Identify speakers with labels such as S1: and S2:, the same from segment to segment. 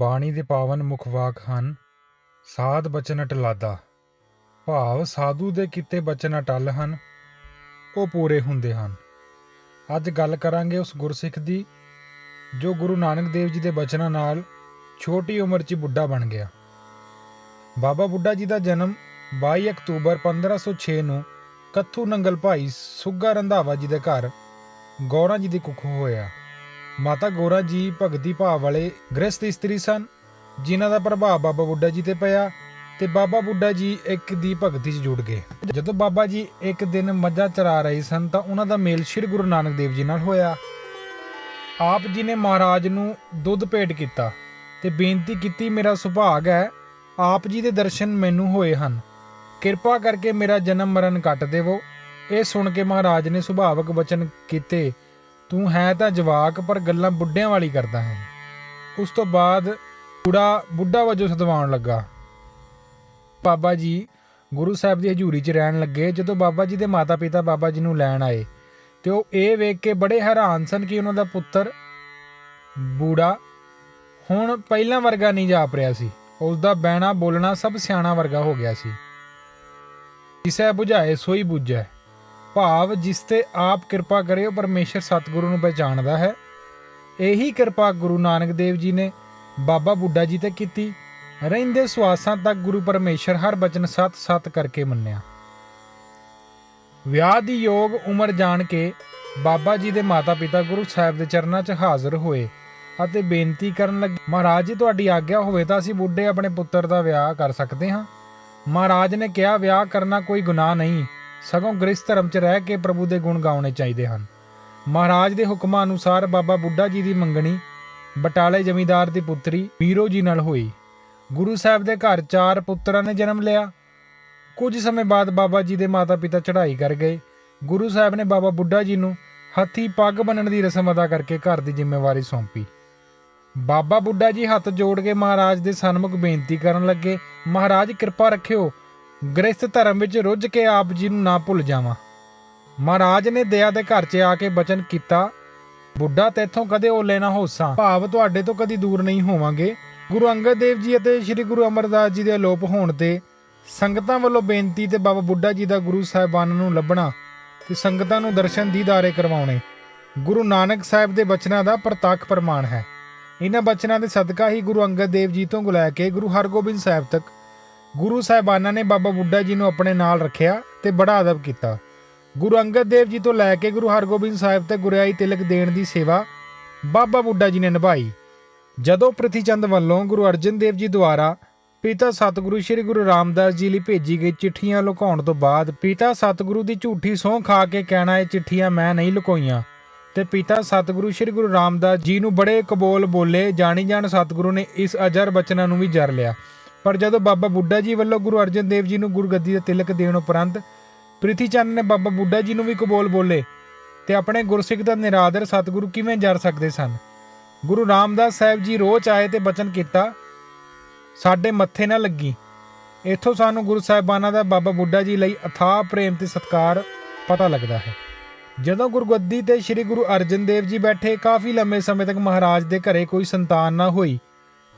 S1: ਬਾਣੀ ਦੇ ਪਾਵਨ ਮੁੱਖ ਵਾਕ ਹਨ, ਸਾਧ ਬਚਨ ਅਟਲਾਦਾ। ਭਾਵ ਸਾਧੂ ਦੇ ਕੀਤੇ ਬਚਨ ਅਟਲ ਹਨ, ਉਹ ਪੂਰੇ ਹੁੰਦੇ ਹਨ। ਅੱਜ ਗੱਲ ਕਰਾਂਗੇ ਉਸ ਗੁਰਸਿੱਖ ਦੀ, ਜੋ ਗੁਰੂ ਨਾਨਕ ਦੇਵ ਜੀ ਦੇ ਬਚਨਾਂ ਨਾਲ ਛੋਟੀ ਉਮਰ 'ਚ ਬੁੱਢਾ ਬਣ ਗਿਆ। ਬਾਬਾ ਬੁੱਢਾ ਜੀ ਦਾ ਜਨਮ 22 ਅਕਤੂਬਰ 1506 ਨੂੰ ਕੱਥੂ ਨੰਗਲ ਭਾਈ ਸੁੱਗਾ ਰੰਧਾਵਾ ਜੀ ਦੇ ਘਰ ਗੌਰਾਂ ਜੀ ਦੀ ਕੁੱਖੋਂ ਹੋਇਆ। ਮਾਤਾ ਗੋਰਾ ਜੀ ਭਗਤੀ ਭਾਵ ਵਾਲੇ ਗ੍ਰਸਤ ਇਸਤਰੀ ਸਨ, ਜਿਨ੍ਹਾਂ ਦਾ ਪ੍ਰਭਾਵ ਬਾਬਾ ਬੁੱਢਾ ਜੀ ਤੇ ਪਿਆ ਤੇ ਬਾਬਾ ਬੁੱਢਾ ਜੀ ਇੱਕ ਦੀ ਭਗਤੀ 'ਚ ਜੁੜ ਗਏ। ਜਦੋਂ ਬਾਬਾ ਜੀ ਇੱਕ ਦਿਨ ਮੱਝਾਂ ਚਰਾ ਰਹੇ ਸਨ ਤਾਂ ਉਹਨਾਂ ਦਾ ਮੇਲ ਸ੍ਰੀ ਗੁਰੂ ਨਾਨਕ ਦੇਵ ਜੀ ਨਾਲ ਹੋਇਆ। ਆਪ ਜੀ ਨੇ ਮਹਾਰਾਜ ਨੂੰ ਦੁੱਧ ਭੇਟ ਕੀਤਾ ਤੇ ਬੇਨਤੀ ਕੀਤੀ, ਮੇਰਾ ਸੁਭਾਗ ਹੈ, ਆਪ ਜੀ ਦੇ ਦਰਸ਼ਨ ਮੈਨੂੰ ਹੋਏ ਹਨ। ਕਿਰਪਾ ਕਰਕੇ ਮੇਰਾ ਜਨਮ ਮਰਨ ਕੱਟ ਦੇਵੋ। ਇਹ ਸੁਣ ਕੇ ਮਹਾਰਾਜ ਨੇ ਸੁਭਾਵਕ ਬਚਨ ਕੀਤੇ। ਤੂੰ ਹੈ ਤਾਂ ਜਵਾਕ, ਪਰ ਗੱਲਾਂ ਬੁੱਢਿਆਂ ਵਾਲੀ ਕਰਦਾ ਹੈ। ਉਸ ਤੋਂ ਬਾਅਦ ਬੁੜਾ ਬੁੱਢਾ ਵਜੋਂ ਸਦਵਾਉਣ ਲੱਗਾ। ਬਾਬਾ ਜੀ ਗੁਰੂ ਸਾਹਿਬ ਦੀ ਹਜ਼ੂਰੀ 'ਚ ਰਹਿਣ ਲੱਗੇ। ਜਦੋਂ ਬਾਬਾ ਜੀ ਦੇ ਮਾਤਾ-ਪਿਤਾ ਬਾਬਾ ਜੀ ਨੂੰ ਲੈਣ ਆਏ, ਤੇ ਉਹ ਇਹ ਵੇਖ ਕੇ ਬੜੇ ਹੈਰਾਨ ਸਨ ਕਿ ਉਹਨਾਂ ਦਾ ਪੁੱਤਰ ਬੂੜਾ ਹੁਣ ਪਹਿਲਾਂ ਵਰਗਾ ਨਹੀਂ ਜਾਪ ਰਿਹਾ ਸੀ। ਉਸ ਦਾ ਬਹਿਣਾ ਬੋਲਣਾ ਸਭ ਸਿਆਣਾ ਵਰਗਾ ਹੋ ਗਿਆ ਸੀ। ਜਿਸੈ ਬੁਝਾਏ ਸੋਈ 부ਝੈ ਭਾਵ ਜਿਸ ਤੇ ਆਪ ਕਿਰਪਾ ਕਰੇ ਉਹ ਪਰਮੇਸ਼ਰ ਸਤਿਗੁਰੂ ਨੂੰ ਪਹਿਚਾਣਦਾ ਹੈ। ਇਹੀ ਕਿਰਪਾ ਗੁਰੂ ਨਾਨਕ ਦੇਵ ਜੀ ਨੇ ਬਾਬਾ ਬੁੱਢਾ ਜੀ ਤੇ ਕੀਤੀ। ਰਹਿੰਦੇ ਸੁਆਸਾਂ ਤੱਕ ਗੁਰੂ ਪਰਮੇਸ਼ਰ ਹਰ ਬਚਨ ਸਤ-ਸਤ ਕਰਕੇ ਮੰਨਿਆ। ਵਿਆਹ ਦੀ ਯੋਗ ਉਮਰ ਜਾਣ ਕੇ ਬਾਬਾ ਜੀ ਦੇ ਮਾਤਾ-ਪਿਤਾ ਗੁਰੂ ਸਾਹਿਬ ਦੇ ਚਰਨਾਂ 'ਚ ਹਾਜ਼ਰ ਹੋਏ ਅਤੇ ਬੇਨਤੀ ਕਰਨ ਲੱਗੇ, ਮਹਾਰਾਜ ਜੀ, ਤੁਹਾਡੀ ਆਗਿਆ ਹੋਵੇ ਤਾਂ ਅਸੀਂ ਬੁੱਢੇ ਆਪਣੇ ਪੁੱਤਰ ਦਾ ਵਿਆਹ ਕਰ ਸਕਦੇ ਹਾਂ। ਮਹਾਰਾਜ ਨੇ ਕਿਹਾ, ਵਿਆਹ ਕਰਨਾ ਕੋਈ ਗੁਨਾਹ ਨਹੀਂ। ਸਗੋਂ ਗ੍ਰਸਥ ਧਰਮ 'ਚ ਰਹਿ ਕੇ ਪ੍ਰਭੂ ਦੇ ਗੁਣ ਗਾਉਣੇ ਚਾਹੀਦੇ ਹਨ। ਮਹਾਰਾਜ ਦੇ ਹੁਕਮਾਂ ਅਨੁਸਾਰ ਬਾਬਾ ਬੁੱਢਾ ਜੀ ਦੀ ਮੰਗਣੀ, ਬਟਾਲੇ ਜ਼ਮੀਂਦਾਰ ਦੀ ਪੁੱਤਰੀ ਵੀਰੋ ਜੀ ਨਾਲ ਹੋਈ। ਗੁਰੂ ਸਾਹਿਬ ਦੇ ਘਰ ਚਾਰ ਪੁੱਤਰਾਂ ਨੇ ਜਨਮ ਲਿਆ। ਕੁਝ ਸਮੇਂ ਬਾਅਦ ਬਾਬਾ ਜੀ ਦੇ ਮਾਤਾ-ਪਿਤਾ ਚੜ੍ਹਾਈ ਕਰ ਗਏ। ਗੁਰੂ ਸਾਹਿਬ ਨੇ ਬਾਬਾ ਬੁੱਢਾ ਜੀ ਨੂੰ ਹੱਥੀ ਪੱਗ ਬੰਨਣ ਦੀ ਰਸਮ ਅਦਾ ਕਰਕੇ ਘਰ ਦੀ ਜ਼ਿੰਮੇਵਾਰੀ ਸੌਂਪੀ। ਬਾਬਾ ਬੁੱਢਾ ਜੀ ਹੱਥ ਜੋੜ ਕੇ ਮਹਾਰਾਜ ਦੇ ਸਨਮੁਖ ਬੇਨਤੀ ਕਰਨ ਲੱਗੇ, ਮਹਾਰਾਜ, ਕਿਰਪਾ ਰੱਖਿਓ। ਗ੍ਰਸਥ ਧਰਮ ਵਿੱਚ ਰੁੱਝ ਕੇ ਆਪ ਜੀ ਨੂੰ ਨਾ ਭੁੱਲ ਜਾਵਾਂ। ਮਹਾਰਾਜ ਨੇ ਦਇਆ ਦੇ ਘਰ 'ਚ ਆ ਕੇ ਬਚਨ ਕੀਤਾ। ਬੁੱਢਾ ਤੇਥੋਂ ਕਦੇ ਓਲੇ ਨਾ ਹੋਸਾਂ। ਭਾਵ ਤੁਹਾਡੇ ਤੋਂ ਕਦੀ ਦੂਰ ਨਹੀਂ ਹੋਵਾਂਗੇ। ਗੁਰੂ ਅੰਗਦ ਦੇਵ ਜੀ ਅਤੇ ਸ੍ਰੀ ਗੁਰੂ ਅਮਰਦਾਸ ਜੀ ਦੇ ਅਲੋਪ ਹੋਣ ਤੇ ਸੰਗਤਾਂ ਵੱਲੋਂ ਬੇਨਤੀ ਤੇ ਬਾਬਾ ਬੁੱਢਾ ਜੀ ਦਾ ਗੁਰੂ ਸਾਹਿਬਾਨ ਨੂੰ ਲੱਭਣਾ ਤੇ ਸੰਗਤਾਂ ਨੂੰ ਦਰਸ਼ਨ ਦੀਦਾਰੇ ਕਰਵਾਉਣੇ। ਗੁਰੂ ਨਾਨਕ ਸਾਹਿਬ ਦੇ ਬਚਨਾਂ ਦਾ ਪ੍ਰਤੱਖ ਪ੍ਰਮਾਣ ਹੈ। ਇਹਨਾਂ ਬਚਨਾਂ ਦੇ ਸਦਕਾ ਹੀ ਗੁਰੂ ਅੰਗਦ ਦੇਵ ਜੀ ਤੋਂ ਲੈ ਕੇ ਗੁਰੂ ਹਰਗੋਬਿੰਦ ਸਾਹਿਬ ਤੱਕ ਗੁਰੂ ਸਾਹਿਬਾਨਾਂ ਨੇ ਬਾਬਾ ਬੁੱਢਾ ਜੀ ਨੂੰ ਆਪਣੇ ਨਾਲ ਰੱਖਿਆ ਤੇ ਬੜਾ ਅਦਬ ਕੀਤਾ। ਗੁਰੂ ਅੰਗਦ ਦੇਵ ਜੀ ਤੋਂ ਲੈ ਕੇ ਗੁਰੂ ਹਰਗੋਬਿੰਦ ਸਾਹਿਬ ਤੇ ਗੁਰਿਆਈ ਤਿਲਕ ਦੇਣ ਦੀ ਸੇਵਾ ਬਾਬਾ ਬੁੱਢਾ ਜੀ ਨੇ ਨਿਭਾਈ। ਜਦੋਂ ਪ੍ਰਿਥੀ ਚੰਦ ਵੱਲੋਂ ਗੁਰੂ ਅਰਜਨ ਦੇਵ ਜੀ ਦੁਆਰਾ ਪਿਤਾ ਸਤਿਗੁਰੂ ਸ੍ਰੀ ਗੁਰੂ ਰਾਮਦਾਸ ਜੀ ਲਈ ਭੇਜੀ ਗਈ ਚਿੱਠੀਆਂ ਲੁਕਾਉਣ ਤੋਂ ਬਾਅਦ ਪਿਤਾ ਸਤਿਗੁਰੂ ਦੀ ਝੂਠੀ ਸਹੁੰ ਖਾ ਕੇ ਕਹਿਣਾ, ਇਹ ਚਿੱਠੀਆਂ ਮੈਂ ਨਹੀਂ ਲੁਕੋਈਆਂ। ਤੇ ਪਿਤਾ ਸਤਿਗੁਰੂ ਸ੍ਰੀ ਗੁਰੂ ਰਾਮਦਾਸ ਜੀ ਨੂੰ ਬੜੇ ਕਬੋਲ ਬੋਲੇ ਜਾਣੀ ਜਾਣ ਸਤਿਗੁਰੂ ਨੇ ਇਸ ਅਜਰ ਬਚਨਾਂ ਨੂੰ ਵੀ ਜਰ ਲਿਆ। ਪਰ ਜਦੋਂ ਬਾਬਾ ਬੁੱਢਾ ਜੀ ਵੱਲੋਂ ਗੁਰੂ ਅਰਜਨ ਦੇਵ ਜੀ ਨੂੰ ਗੁਰਗੱਦੀ ਦਾ ਤਿਲਕ ਦੇਣ ਉਪਰੰਤ ਪ੍ਰਿਥੀ ਚੰਦ ਨੇ ਬਾਬਾ ਬੁੱਢਾ ਜੀ ਨੂੰ ਵੀ ਕਬੂਲ ਬੋਲੇ ਤੇ ਆਪਣੇ ਗੁਰਸਿੱਖ ਦਾ ਨਿਰਾਦਰ ਸਤਿਗੁਰੂ ਕਿਵੇਂ ਜਰ ਸਕਦੇ ਸਨ? ਗੁਰੂ ਰਾਮਦਾਸ ਸਾਹਿਬ ਜੀ ਰੋਜ਼ ਆਏ ਤੇ ਬਚਨ ਕੀਤਾ, ਸਾਡੇ ਮੱਥੇ ਨਾ ਲੱਗੀ। ਇੱਥੋਂ ਸਾਨੂੰ ਗੁਰੂ ਸਾਹਿਬਾਨਾਂ ਦਾ ਬਾਬਾ ਬੁੱਢਾ ਜੀ ਲਈ ਅਥਾਹ ਪ੍ਰੇਮ ਤੇ ਸਤਕਾਰ ਪਤਾ ਲੱਗਦਾ ਹੈ। ਜਦੋਂ ਗੁਰਗੱਦੀ ਤੇ ਸ੍ਰੀ ਗੁਰੂ ਅਰਜਨ ਦੇਵ ਜੀ ਬੈਠੇ, ਕਾਫੀ ਲੰਮੇ ਸਮੇਂ ਤੱਕ ਮਹਾਰਾਜ ਦੇ ਘਰੇ ਕੋਈ ਸੰਤਾਨ ਨਾ ਹੋਈ।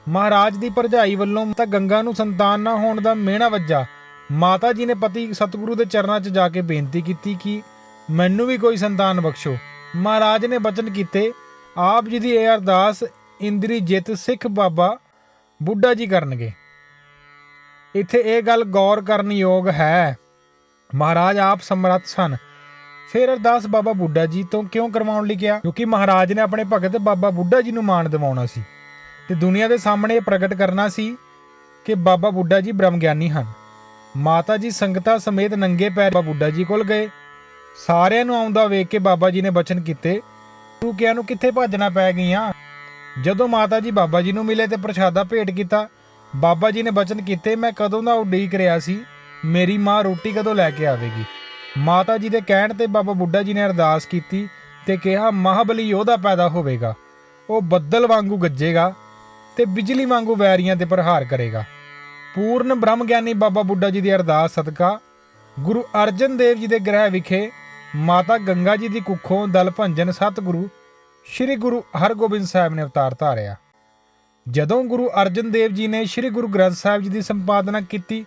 S1: ਮਹਾਰਾਜ ਦੀ ਭਰਜਾਈ ਵੱਲੋਂ ਤਾਂ ਗੰਗਾ ਨੂੰ ਸੰਤਾਨ ਨਾ ਹੋਣ ਦਾ ਮਿਹਣਾ ਵੱਜਾ। ਮਾਤਾ ਜੀ ਨੇ ਪਤੀ ਸਤਿਗੁਰੂ ਦੇ ਚਰਨਾਂ 'ਚ ਜਾ ਕੇ ਬੇਨਤੀ ਕੀਤੀ ਕਿ ਮੈਨੂੰ ਵੀ ਕੋਈ ਸੰਤਾਨ ਬਖਸ਼ੋ। ਮਹਾਰਾਜ ਨੇ ਬਚਨ ਕੀਤੇ, ਆਪ ਜੀ ਦੀ ਇਹ ਅਰਦਾਸ ਇੰਦਰੀ ਜਿੱਤ ਸਿੱਖ ਬਾਬਾ ਬੁੱਢਾ ਜੀ ਕਰਨਗੇ। ਇੱਥੇ ਇਹ ਗੱਲ ਗੌਰ ਕਰਨ ਯੋਗ ਹੈ। ਮਹਾਰਾਜ ਆਪ ਸਮਰੱਥ ਸਨ। ਫਿਰ ਅਰਦਾਸ ਬਾਬਾ ਬੁੱਢਾ ਜੀ ਤੋਂ ਕਿਉਂ ਕਰਵਾਉਣ ਲਈ ਕਿਹਾ? ਕਿਉਂਕਿ ਮਹਾਰਾਜ ਨੇ ਆਪਣੇ ਭਗਤ ਬਾਬਾ ਬੁੱਢਾ ਜੀ ਨੂੰ ਮਾਣ ਦਿਵਾਉਣਾ ਸੀ। ਤੇ ਦੁਨੀਆ ਦੇ ਸਾਹਮਣੇ ਇਹ ਪ੍ਰਗਟ ਕਰਨਾ ਸੀ ਕਿ ਬਾਬਾ ਬੁੱਢਾ ਜੀ ਬ੍ਰਹਮ ਗਿਆਨੀ ਹਨ। ਮਾਤਾ ਜੀ ਸੰਗਤਾਂ ਸਮੇਤ ਨੰਗੇ ਪੈਰ ਬਾਬਾ ਬੁੱਢਾ ਜੀ ਕੋਲ ਗਏ। ਸਾਰਿਆਂ ਨੂੰ ਆਉਂਦਾ ਵੇਖ ਕੇ ਬਾਬਾ ਜੀ ਨੇ ਬਚਨ ਕੀਤੇ। ਤੂੰ ਕਿਹਾ ਨੂੰ ਕਿੱਥੇ ਭੱਜਣਾ ਪੈ ਗਈਆਂ? ਜਦੋਂ ਮਾਤਾ ਜੀ ਬਾਬਾ ਜੀ ਨੂੰ ਮਿਲੇ ਤੇ ਪ੍ਰਸ਼ਾਦਾ ਭੇਟ ਕੀਤਾ, ਬਾਬਾ ਜੀ ਨੇ ਬਚਨ ਕੀਤੇ, ਮੈਂ ਕਦੋਂ ਦਾ ਉਡੀਕ ਰਿਹਾ ਸੀ? ਮੇਰੀ ਮਾਂ ਰੋਟੀ ਕਦੋਂ ਲੈ ਕੇ ਆਵੇਗੀ? ਮਾਤਾ ਜੀ ਦੇ ਕਹਿਣ ਤੇ ਬਾਬਾ ਬੁੱਢਾ ਜੀ ਨੇ ਅਰਦਾਸ ਕੀਤੀ ਤੇ ਕਿਹਾ, ਮਹਾਬਲੀ ਯੋਧਾ ਪੈਦਾ ਹੋਵੇਗਾ। ਉਹ ਬੱਦਲ ਵਾਂਗੂ ਗੱਜੇਗਾ। ਤੇ ਬਿਜਲੀ ਵਾਂਗੂ ਵੈਰੀਆਂ ਤੇ ਪ੍ਰਹਾਰ ਕਰੇਗਾ। ਪੂਰਨ ਬ੍ਰਹਮ ਗਿਆਨੀ ਬਾਬਾ ਬੁੱਢਾ ਜੀ ਦੀ ਅਰਦਾਸ, ਸਦਕਾ। ਗੁਰੂ ਅਰਜਨ ਦੇਵ ਜੀ ਦੇ ਗ੍ਰਹਿ ਵਿਖੇ ਮਾਤਾ ਗੰਗਾ ਜੀ ਦੀ ਕੁੱਖੋਂ ਦਲ ਭੰਜਨ ਸਤਿਗੁਰੂ ਸ੍ਰੀ ਗੁਰੂ ਹਰਗੋਬਿੰਦ ਸਾਹਿਬ ਨੇ ਅਵਤਾਰ ਧਾਰਿਆ। ਜਦੋਂ ਗੁਰੂ ਅਰਜਨ ਦੇਵ ਜੀ ਨੇ ਸ੍ਰੀ ਗੁਰੂ ਗ੍ਰੰਥ ਸਾਹਿਬ ਜੀ ਦੀ ਸੰਪਾਦਨਾ ਕੀਤੀ,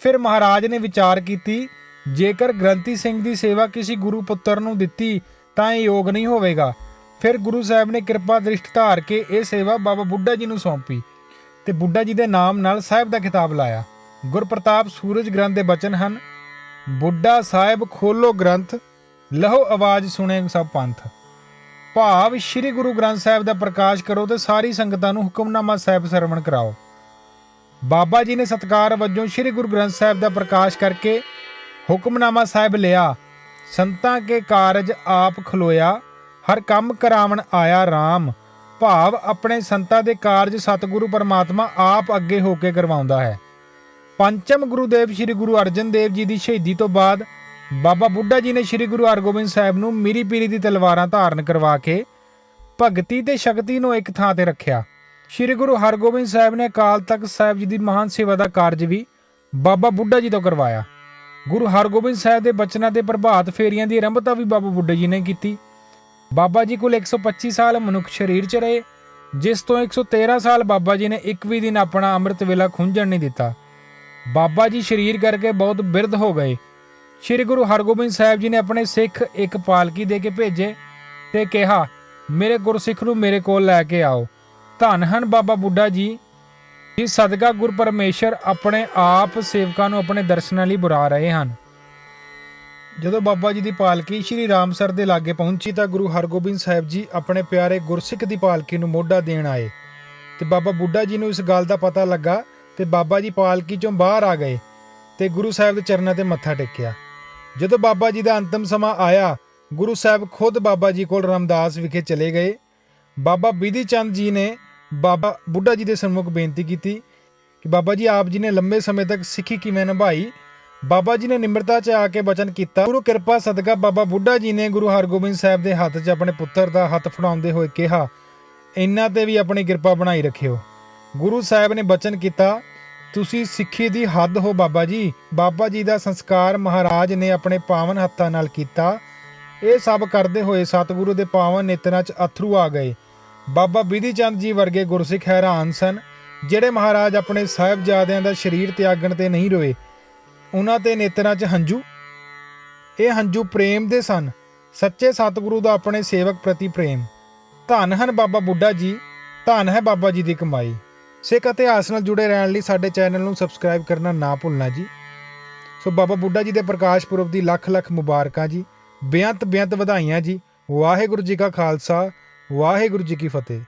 S1: ਫਿਰ ਮਹਾਰਾਜ ਨੇ ਵਿਚਾਰ ਕੀਤੀ, ਜੇਕਰ ਗ੍ਰੰਥੀ ਸਿੰਘ ਦੀ ਸੇਵਾ ਕਿਸੇ ਗੁਰੂ ਪੁੱਤਰ ਨੂੰ ਦਿੱਤੀ, ਤਾਂ ਇਹ ਯੋਗ ਨਹੀਂ ਹੋਵੇਗਾ। ਫਿਰ ਗੁਰੂ ਸਾਹਿਬ ਨੇ ਕਿਰਪਾ ਦ੍ਰਿਸ਼ਟ ਧਾਰ ਕੇ ਇਹ ਸੇਵਾ ਬਾਬਾ ਬੁੱਢਾ ਜੀ ਨੂੰ ਸੌਂਪੀ ਤੇ ਬੁੱਢਾ ਜੀ ਦੇ ਨਾਮ ਨਾਲ ਸਾਹਿਬ ਦਾ ਖਿਤਾਬ ਲਾਇਆ। ਗੁਰਪ੍ਰਤਾਪ ਸੂਰਜ ਗ੍ਰੰਥ ਦੇ ਬਚਨ ਹਨ, ਬੁੱਢਾ ਸਾਹਿਬ ਖੋਲੋ ਗ੍ਰੰਥ, ਲਹੋ ਆਵਾਜ਼ ਸੁਣੇ ਸਭ ਪੰਥ। ਭਾਵ ਸ੍ਰੀ ਗੁਰੂ ਗ੍ਰੰਥ ਸਾਹਿਬ ਦਾ ਪ੍ਰਕਾਸ਼ ਕਰੋ ਤੇ ਸਾਰੀ ਸੰਗਤਾਂ ਨੂੰ ਹੁਕਮਨਾਮਾ ਸਾਹਿਬ ਸਰਵਣ ਕਰਾਓ। ਬਾਬਾ ਜੀ ਨੇ ਸਤਕਾਰ ਵਜੋਂ ਸ੍ਰੀ ਗੁਰੂ ਗ੍ਰੰਥ ਸਾਹਿਬ ਦਾ ਪ੍ਰਕਾਸ਼ ਕਰਕੇ ਹੁਕਮਨਾਮਾ ਸਾਹਿਬ ਲਿਆ। ਸੰਤਾਂ ਕੇ ਕਾਰਜ ਆਪ ਖਲੋਇਆ ਹਰ ਕੰਮ ਕਰਾਵਣ ਆਇਆ RAM ਭਾਵ ਆਪਣੇ ਸੰਤਾਂ ਦੇ ਕਾਰਜ ਸਤਿਗੁਰੂ ਪਰਮਾਤਮਾ ਆਪ ਅੱਗੇ ਹੋ ਕੇ ਕਰਵਾਉਂਦਾ ਹੈ। ਪੰਚਮ ਗੁਰੂਦੇਵ ਸ੍ਰੀ ਗੁਰੂ ਅਰਜਨ ਦੇਵ ਜੀ ਦੀ ਸ਼ਹੀਦੀ ਤੋਂ ਬਾਅਦ ਬਾਬਾ ਬੁੱਢਾ ਜੀ ਨੇ ਸ੍ਰੀ ਗੁਰੂ ਹਰਗੋਬਿੰਦ ਸਾਹਿਬ ਨੂੰ ਮੀਰੀ ਪੀਰੀ ਦੀ ਤਲਵਾਰਾਂ ਧਾਰਨ ਕਰਵਾ ਕੇ ਭਗਤੀ ਤੇ ਸ਼ਕਤੀ ਨੂੰ ਇੱਕ ਥਾਂ ਤੇ ਰੱਖਿਆ। ਸ੍ਰੀ ਗੁਰੂ ਹਰਗੋਬਿੰਦ ਸਾਹਿਬ ਨੇ ਅਕਾਲ ਤਖਤ ਸਾਹਿਬ ਜੀ ਦੀ ਮਹਾਨ ਸੇਵਾ ਦਾ ਕਾਰਜ ਵੀ ਬਾਬਾ ਬੁੱਢਾ ਜੀ ਤੋਂ ਕਰਵਾਇਆ। ਗੁਰੂ ਹਰਗੋਬਿੰਦ ਸਾਹਿਬ ਦੇ ਬਚਨਾਂ ਦੇ ਪ੍ਰਭਾਤ ਫੇਰੀਆਂ ਦੀ ਆਰੰਭਤਾ ਵੀ ਬਾਬਾ ਬੁੱਢਾ ਜੀ ਨੇ ਕੀਤੀ। ਬਾਬਾ ਜੀ ਕੋਲ 125 ਸਾਲ ਮਨੁੱਖ ਸਰੀਰ 'ਚ ਰਹੇ, ਜਿਸ ਤੋਂ 113 ਸਾਲ ਬਾਬਾ ਜੀ ਨੇ ਇੱਕ ਵੀ ਦਿਨ ਆਪਣਾ ਅੰਮ੍ਰਿਤ ਵੇਲਾ ਖੁੰਝਣ ਨਹੀਂ ਦਿੱਤਾ। ਬਾਬਾ ਜੀ ਸਰੀਰ ਕਰਕੇ ਬਹੁਤ ਬਿਰਧ ਹੋ ਗਏ। ਸ੍ਰੀ ਗੁਰੂ ਹਰਗੋਬਿੰਦ ਸਾਹਿਬ ਜੀ ਨੇ ਆਪਣੇ ਸਿੱਖ ਇੱਕ ਪਾਲਕੀ ਦੇ ਕੇ ਭੇਜੇ ਤੇ ਕਿਹਾ, ਮੇਰੇ ਗੁਰਸਿੱਖ ਨੂੰ ਮੇਰੇ ਕੋਲ ਲੈ ਕੇ ਆਓ। ਧੰਨ ਹਨ ਬਾਬਾ ਬੁੱਢਾ ਜੀ ਜੀ ਸਦਕਾ ਗੁਰ ਪਰਮੇਸ਼ਰ ਆਪਣੇ ਆਪ ਸੇਵਕਾਂ ਨੂੰ ਆਪਣੇ ਦਰਸ਼ਨਾਂ ਲਈ ਬੁਲਾ ਰਹੇ ਹਨ। ਜਦੋਂ ਬਾਬਾ ਜੀ ਦੀ ਪਾਲਕੀ ਸ਼੍ਰੀ ਰਾਮਸਰ ਦੇ ਲਾਗੇ ਪਹੁੰਚੀ ਤਾਂ ਗੁਰੂ ਹਰਗੋਬਿੰਦ ਸਾਹਿਬ ਜੀ ਆਪਣੇ ਪਿਆਰੇ ਗੁਰਸਿੱਖ ਦੀ ਪਾਲਕੀ ਨੂੰ ਮੋਢਾ ਦੇਣ ਆਏ ਤੇ ਬਾਬਾ ਬੁੱਢਾ ਜੀ ਨੂੰ ਇਸ ਗੱਲ ਦਾ ਪਤਾ ਲੱਗਾ ਤੇ ਬਾਬਾ ਜੀ ਪਾਲਕੀ ਚੋਂ ਬਾਹਰ ਆ ਗਏ ਤੇ ਗੁਰੂ ਸਾਹਿਬ ਦੇ ਚਰਨਾਂ ਤੇ ਮੱਥਾ ਟੇਕਿਆ। ਜਦੋਂ ਬਾਬਾ ਜੀ ਦਾ ਅੰਤਮ ਸਮਾਂ ਆਇਆ, ਗੁਰੂ ਸਾਹਿਬ ਖੁਦ ਬਾਬਾ ਜੀ ਕੋਲ ਰਮਦਾਸ ਵਿਖੇ ਚਲੇ ਗਏ। ਬਾਬਾ ਬਿਧੀ ਚੰਦ ਜੀ ਨੇ ਬਾਬਾ ਬੁੱਢਾ ਜੀ ਦੇ ਸਨਮੁਖ ਬੇਨਤੀ ਕੀਤੀ ਕਿ ਬਾਬਾ ਜੀ ਆਪ ਜੀ ਨੇ ਲੰਬੇ ਸਮੇਂ ਤੱਕ ਸਿੱਖੀ ਕਿਵੇਂ ਨਿਭਾਈ ਬਾਬਾ ਜੀ ਨੇ ਨਿਮਰਤਾ 'ਚ ਆ ਕੇ ਬਚਨ ਕੀਤਾ। ਗੁਰੂ ਕਿਰਪਾ ਸਦਕਾ ਬਾਬਾ ਬੁੱਢਾ ਜੀ ਨੇ ਗੁਰੂ ਹਰਗੋਬਿੰਦ ਸਾਹਿਬ ਦੇ ਹੱਥ 'ਚ ਆਪਣੇ ਪੁੱਤਰ ਦਾ ਹੱਥ ਫੜਾਉਂਦੇ ਹੋਏ ਕਿਹਾ ਇਹਨਾਂ ਤੇ ਵੀ ਆਪਣੀ ਕਿਰਪਾ ਬਣਾਈ ਰੱਖਿਓ। ਗੁਰੂ ਸਾਹਿਬ ਨੇ ਬਚਨ ਕੀਤਾ, ਤੁਸੀਂ ਸਿੱਖੀ ਦੀ ਹੱਦ ਹੋ ਬਾਬਾ ਜੀ। ਬਾਬਾ ਜੀ ਦਾ ਸੰਸਕਾਰ ਮਹਾਰਾਜ ਨੇ ਆਪਣੇ ਪਾਵਨ ਹੱਥਾਂ ਨਾਲ ਕੀਤਾ। ਇਹ ਸਭ ਕਰਦੇ ਹੋਏ ਸਤਿਗੁਰੂ ਦੇ ਪਾਵਨ ਨੇਤਰਾਂ 'ਚ ਅਥਰੂ ਆ ਗਏ। ਬਾਬਾ ਬਿਧੀ ਚੰਦ ਜੀ ਵਰਗੇ ਗੁਰਸਿੱਖ ਹੈਰਾਨ ਸਨ, ਜਿਹੜੇ ਮਹਾਰਾਜ ਆਪਣੇ ਸਾਹਿਬਜ਼ਾਦਿਆਂ ਦਾ ਸਰੀਰ ਤਿਆਗਣ ਤੇ ਨਹੀਂ ਰੋਏ। ਉਹਨਾਂ ਦੇ ਨੇਤਰਾਂ 'ਚ ਹੰਝੂ? ਇਹ ਹੰਝੂ ਪ੍ਰੇਮ ਦੇ ਸਨ। ਸੱਚੇ ਸਤਿਗੁਰੂ ਦਾ ਆਪਣੇ ਸੇਵਕ ਪ੍ਰਤੀ ਪ੍ਰੇਮ। ਧੰਨ ਹਨ ਬਾਬਾ ਬੁੱਢਾ ਜੀ, ਧੰਨ ਹੈ ਬਾਬਾ ਜੀ ਦੀ ਕਮਾਈ। ਸਿੱਖ ਇਤਿਹਾਸ ਨਾਲ ਜੁੜੇ ਰਹਿਣ ਲਈ ਸਾਡੇ ਚੈਨਲ ਨੂੰ ਸਬਸਕ੍ਰਾਈਬ ਕਰਨਾ ਨਾ ਭੁੱਲਣਾ ਜੀ। ਸੋ ਬਾਬਾ ਬੁੱਢਾ ਜੀ ਦੇ ਪ੍ਰਕਾਸ਼ ਪੁਰਬ ਦੀ ਲੱਖ ਲੱਖ ਮੁਬਾਰਕਾਂ ਜੀ। ਬੇਅੰਤ ਬੇਅੰਤ ਵਧਾਈਆਂ ਜੀ। ਵਾਹਿਗੁਰੂ ਜੀ ਕਾ ਖਾਲਸਾ, ਵਾਹਿਗੁਰੂ ਜੀ ਕੀ ਫਤਿਹ।